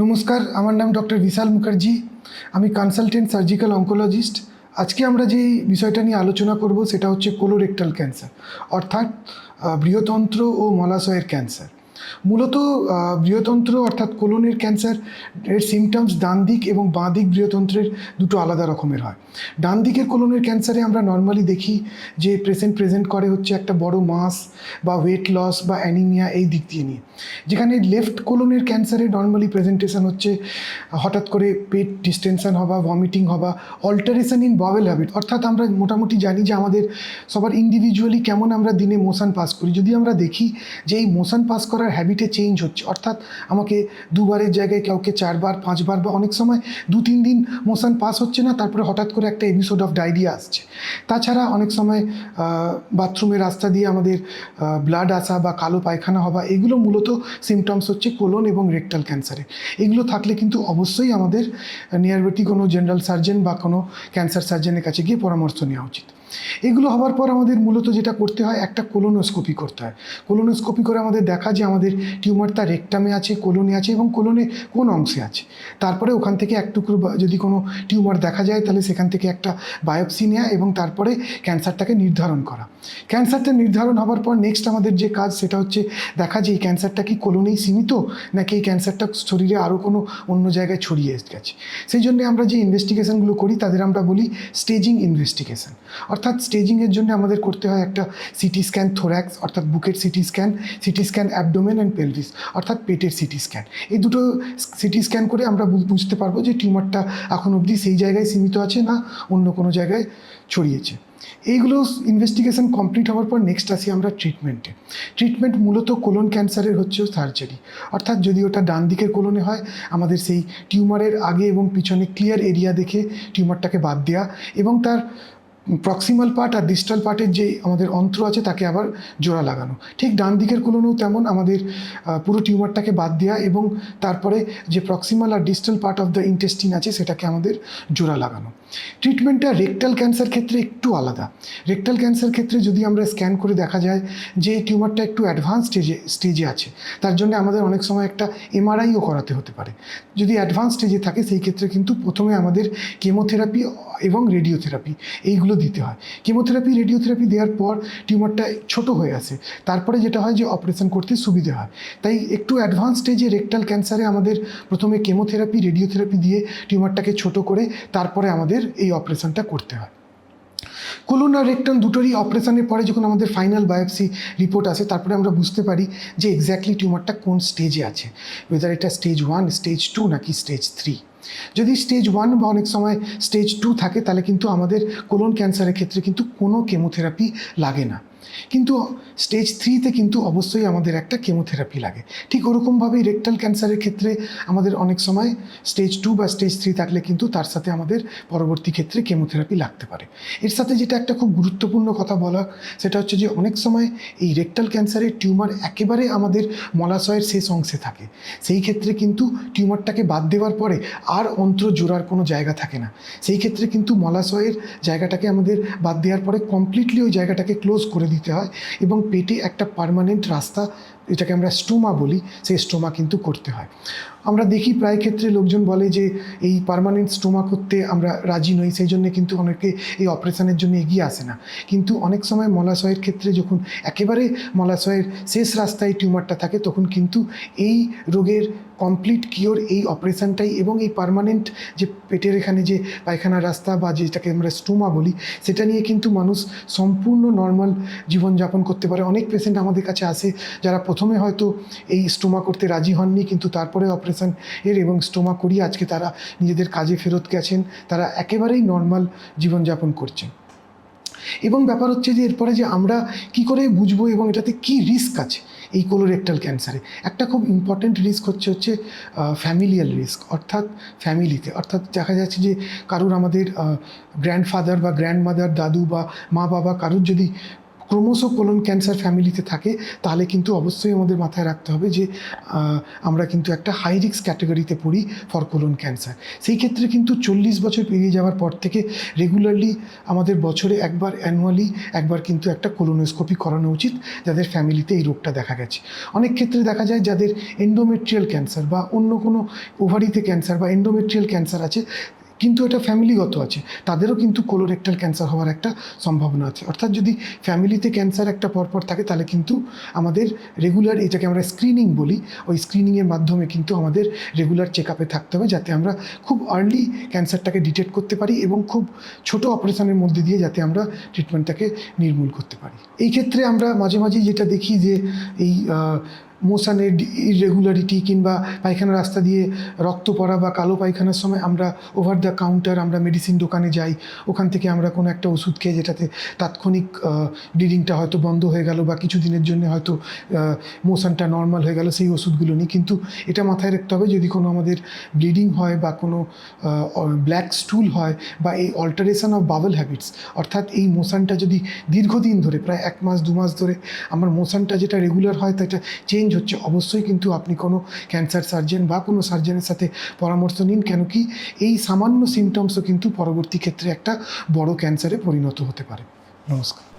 নমস্কার, আমার নাম ডক্টর বিশাল মুখার্জি। আমি কনসালটেন্ট সার্জিক্যাল অঙ্কোলজিস্ট আজকে আমরা যে বিষয়টা নিয়ে আলোচনা করব, সেটা হচ্ছে কোলোরেক্টাল ক্যান্সার অর্থাৎ বৃহতন্ত্র ও মলাশয়ের ক্যান্সার মূলত বৃহতন্ত্র অর্থাৎ কোলনের ক্যান্সার এর সিমটমস ডান দিক এবং বাঁ দিক বৃহতন্ত্রের দুটো আলাদা রকমের হয়। ডান দিকের কোলনের ক্যান্সারে আমরা নর্মালি দেখি যে প্রেসেন্ট প্রেজেন্ট করে হচ্ছে একটা বড় মাস বা ওয়েট লস বা অ্যানিমিয়া এই দিক দিয়ে নিয়ে। যেখানে লেফট কোলনের ক্যান্সারে নর্মালি প্রেজেন্টেশন হচ্ছে, হঠাৎ করে পেট ডিস্টেনশন হওয়া ভমিটিং হওয়া অল্টারেশন ইন বাওয়েল হ্যাবিট অর্থাৎ আমরা মোটামুটি জানি যে আমাদের সবার ইন্ডিভিজুয়ালি কেমন আমরা দিনে মোশন পাস করি। যদি আমরা দেখি যে এই মোশন পাস করার হ্যাবিটে চেঞ্জ হচ্ছে। অর্থাৎ আমাকে দুবারের জায়গায় কাউকে চারবার, পাঁচবার বা অনেক সময় দু, তিন দিন মোশন পাস হচ্ছে না, তারপরে হঠাৎ করে একটা এপিসোড অফ ডায়রিয়া আসছে। তাছাড়া অনেক সময় বাথরুমের রাস্তা দিয়ে আমাদের ব্লাড আসা বা কালো পায়খানা হওয়া, এগুলো মূলত সিমটমস হচ্ছে কোলন এবং রেকটাল ক্যান্সারের এগুলো থাকলে কিন্তু অবশ্যই আমাদের নিয়ারবর্তী কোনো জেনারেল সার্জন বা কোনো ক্যান্সার সার্জনের কাছে গিয়ে পরামর্শ নেওয়া উচিত। এগুলো হওয়ার পর আমাদের মূলত যেটা করতে হয়, একটা কোলোনোস্কোপি করতে হয়। কোলোনোস্কোপি করে আমাদের দেখা যে আমাদের টিউমার তার রেকটামে আছে কোলনে আছে এবং কোলনে কোন অংশে আছে। তারপরে ওখান থেকে এক টুকরো যদি কোনো টিউমার দেখা যায়, তাহলে সেখান থেকে একটা বায়োপসি নেওয়া এবং তারপরে ক্যান্সারটাকে নির্ধারণ করা। ক্যান্সারটা নির্ধারণ হওয়ার পর নেক্সট আমাদের যে কাজ, সেটা হচ্ছে দেখা যে এই ক্যান্সারটা কি কোলনেই সীমিত, নাকি এই ক্যান্সারটা শরীরে আরও কোনো অন্য জায়গায় ছড়িয়ে গেছে? সেই জন্য আমরা যে ইনভেস্টিগেশনগুলো করি, তাদের আমরা বলি স্টেজিং ইনভেস্টিগেশন অর্থাৎ স্টেজিংয়ের জন্য আমাদের করতে হয় একটা সিটি স্ক্যান থোরাক্স অর্থাৎ বুকের CT scan CT scan abdomen and pelvis অর্থাৎ পেটের সিটি স্ক্যান এই দুটো সিটি স্ক্যান করে আমরা বুঝতে পারব যে টিউমারটা এখন অবধি সেই জায়গায় সীমিত আছে না অন্য কোনো জায়গায় ছড়িয়েছে। এইগুলো ইনভেস্টিগেশন কমপ্লিট হওয়ার পর নেক্সট আসি আমরা ট্রিটমেন্টে ট্রিটমেন্ট মূলত কোলন ক্যান্সারের হচ্ছে সার্জারি অর্থাৎ যদি ওটা ডান দিকের কোলনে হয়, আমাদের সেই টিউমারের আগে এবং পিছনে ক্লিয়ার এরিয়া দেখে টিউমারটাকে বাদ দেওয়া এবং তার প্রক্সিমাল পার্ট আর ডিস্টাল পার্টের যে আমাদের অন্ত্র আছে, তাকে আবার জোড়া লাগানো। ঠিক ডান দিকের কোলনেও তেমন আমাদের পুরো টিউমারটাকে বাদ দেওয়া এবং তারপরে যে proximal R distal part of the intestine আছে, সেটাকে আমাদের জোড়া লাগানো। ট্রিটমেন্টটা রেকটাল ক্যান্সার ক্ষেত্রে একটু আলাদা। রেকটাল ক্যান্সার ক্ষেত্রে যদি আমরা স্ক্যান করে দেখা যায় যে টিউমারটা একটু অ্যাডভান্স স্টেজে স্টেজে আছে, তার জন্য আমাদের অনেক সময় একটা এমআরআইও করাতে হতে পারে। যদি অ্যাডভান্স স্টেজে থাকে, সেই ক্ষেত্রে কিন্তু প্রথমে আমাদের কেমোথেরাপি এবং রেডিওথেরাপি এইগুলো দিতে হয়। কেমোথেরাপি রেডিওথেরাপি দেওয়ার পর টিউমারটা ছোট হয়ে আসে। তারপরে যেটা হয় যে অপারেশন করতে সুবিধে হয়। তাই একটু অ্যাডভান্স স্টেজে রেকটাল ক্যান্সারে আমাদের প্রথমে কেমোথেরাপি রেডিওথেরাপি দিয়ে টিউমারটাকে ছোট করে, তারপরে আমাদের এই অপারেশনটা করতে হয়। কোলন আর রেকটাল দুটোরই অপারেশনের পরে যখন আমাদের ফাইনাল বায়োপসি রিপোর্ট আসে, তারপরে আমরা বুঝতে পারি যে এক্স্যাক্টলি টিউমারটা কোন স্টেজে আছে। ওয়েদার এটা স্টেজ ওয়ান স্টেজ টু নাকি স্টেজ থ্রি যদি স্টেজ ওয়ান বা অনেক সময় স্টেজ টু থাকে, তাহলে কিন্তু আমাদের কোলন ক্যান্সারের ক্ষেত্রে কিন্তু কোনো কেমোথেরাপি লাগে না। কিন্তু স্টেজ থ্রিতে কিন্তু অবশ্যই আমাদের একটা কেমোথেরাপি লাগে। ঠিক ওরকমভাবেই রেকটাল ক্যান্সারের ক্ষেত্রে আমাদের অনেক সময় স্টেজ টু বা স্টেজ থ্রি থাকলে কিন্তু তার সাথে আমাদের পরবর্তী ক্ষেত্রে কেমোথেরাপি লাগতে পারে। এর সাথে যেটা একটা খুব গুরুত্বপূর্ণ কথা বলা, সেটা হচ্ছে যে অনেক সময় এই রেকটাল ক্যান্সারের টিউমার একেবারে আমাদের মলাশয়ের শেষ অংশে থাকে। সেই ক্ষেত্রে কিন্তু টিউমারটাকে বাদ দেওয়ার পরে আর অন্ত্র জোড়ার কোনো জায়গা থাকে না। সেই ক্ষেত্রে কিন্তু মলাশয়ের জায়গাটাকে আমাদের বাদ দেওয়ার পরে কমপ্লিটলি ওই জায়গাটাকে ক্লোজ করে দিতে হয় এবং পেটে একটা পার্মানেন্ট রাস্তা, এটাকে আমরা স্টোমা বলি, সেই স্টোমা কিন্তু করতে হয়। আমরা দেখি প্রায় ক্ষেত্রে লোকজন বলে যে এই পার্মানেন্ট স্টোমা করতে আমরা রাজি নই, সেই জন্য কিন্তু অনেকে এই অপারেশনের জন্য এগিয়ে আসে না। কিন্তু অনেক সময় মলাশয়ের ক্ষেত্রে যখন একেবারে মলাশয়ের শেষ রাস্তায় টিউমারটা থাকে, তখন কিন্তু এই রোগের কমপ্লিট কিওর এই অপারেশনটাই এবং এই পার্মানেন্ট যে পেটের এখানে যে পায়খানার রাস্তা বা যেটাকে আমরা স্টোমা বলি, সেটা নিয়ে কিন্তু মানুষ সম্পূর্ণ নর্মাল জীবনযাপন করতে পারে। অনেক পেশেন্ট আমাদের কাছে আসে যারা প্রথমে হয়তো এই স্টোমা করতে রাজি হননি, কিন্তু তারপরে অপারেশন এর এবং স্টোমা করিয়ে আজকে তারা নিজেদের কাজে ফেরত গেছেন, তারা একেবারেই নর্মাল জীবনযাপন করছেন। এবং ব্যাপার হচ্ছে যে এরপরে যে আমরা কি করে বুঝব এবং এটাতে কি রিস্ক আছে? এই কোলোরেক্টাল ক্যান্সারে একটা খুব ইম্পর্ট্যান্ট রিস্ক হচ্ছে হচ্ছে ফ্যামিলিয়াল রিস্ক অর্থাৎ ফ্যামিলিতে অর্থাৎ দেখা যাচ্ছে যে, কারুর আমাদের গ্র্যান্ডফাদার বা গ্র্যান্ডমাদার দাদু বা মা বাবা কারুর যদি ক্রমশ কোলন ক্যান্সার ফ্যামিলিতে থাকে, তাহলে কিন্তু অবশ্যই আমাদের মাথায় রাখতে হবে যে আমরা কিন্তু একটা হাই রিক্স ক্যাটাগরিতে পড়ি ফর কোলন ক্যান্সার সেই ক্ষেত্রে কিন্তু চল্লিশ বছর পেরিয়ে যাওয়ার পর থেকে রেগুলারলি আমাদের বছরে একবার অ্যানুয়ালি একবার কিন্তু একটা কোলোনোস্কোপি করানো উচিত, যাদের ফ্যামিলিতে এই রোগটা দেখা গেছে। অনেক ক্ষেত্রে দেখা যায় যাদের এন্ডোমেট্রিয়াল ক্যান্সার বা অন্য কোনো ওভারিতে ক্যান্সার বা এন্ডোমেট্রিয়াল ক্যান্সার আছে কিন্তু এটা ফ্যামিলিগত আছে। তাদেরও কিন্তু কোলোরেক্টাল ক্যান্সার হওয়ার একটা সম্ভাবনা আছে। অর্থাৎ যদি ফ্যামিলিতে ক্যান্সার একটা পরপর থাকে, তাহলে কিন্তু আমাদের রেগুলার এটাকে আমরা স্ক্রিনিং বলি, ওই স্ক্রিনিংয়ের মাধ্যমে কিন্তু আমাদের রেগুলার চেক আপে থাকতে হবে, যাতে আমরা খুব আর্লি ক্যান্সারটাকে ডিটেক্ট করতে পারি এবং খুব ছোট অপারেশনের মধ্যে দিয়ে যাতে আমরা ট্রিটমেন্টটাকে নির্মূল করতে পারি। এই ক্ষেত্রে আমরা মাঝে মাঝে যেটা দেখি যে এই মোশনের ইরেগুলারিটি কিংবা পায়খানা রাস্তা দিয়ে রক্ত পড়া বা কালো পায়খানার সময় আমরা ওভার দ্য কাউন্টার আমরা মেডিসিন দোকানে যাই, ওখান থেকে আমরা কোনো একটা ওষুধ খেয়ে যেটাতে তাৎক্ষণিক ব্লিডিংটা হয়তো বন্ধ হয়ে গেল বা কিছু দিনের জন্য হয়তো মোশনটা নর্মাল হয়ে গেল সেই ওষুধগুলো নিই। কিন্তু এটা মাথায় রাখতে হবে যদি কোনো আমাদের ব্লিডিং হয় বা কোনো ব্ল্যাক স্টুল হয় বা এই অল্টারেশন অফ বাবল হ্যাবিটস অর্থাৎ এই মোশনটা যদি দীর্ঘদিন ধরে, প্রায় এক মাস, দু মাস ধরে আমার মোশনটা যেটা রেগুলার হয় তা এটা চেঞ্জ হচ্ছে। অবশ্যই কিন্তু আপনি কোনো ক্যান্সার সার্জেন বা কোনো সার্জেনের সাথে পরামর্শ নিন কেন কি এই সামান্য সিমটমসও কিন্তু পরবর্তী ক্ষেত্রে একটা বড় ক্যান্সারে পরিণত হতে পারে। নমস্কার।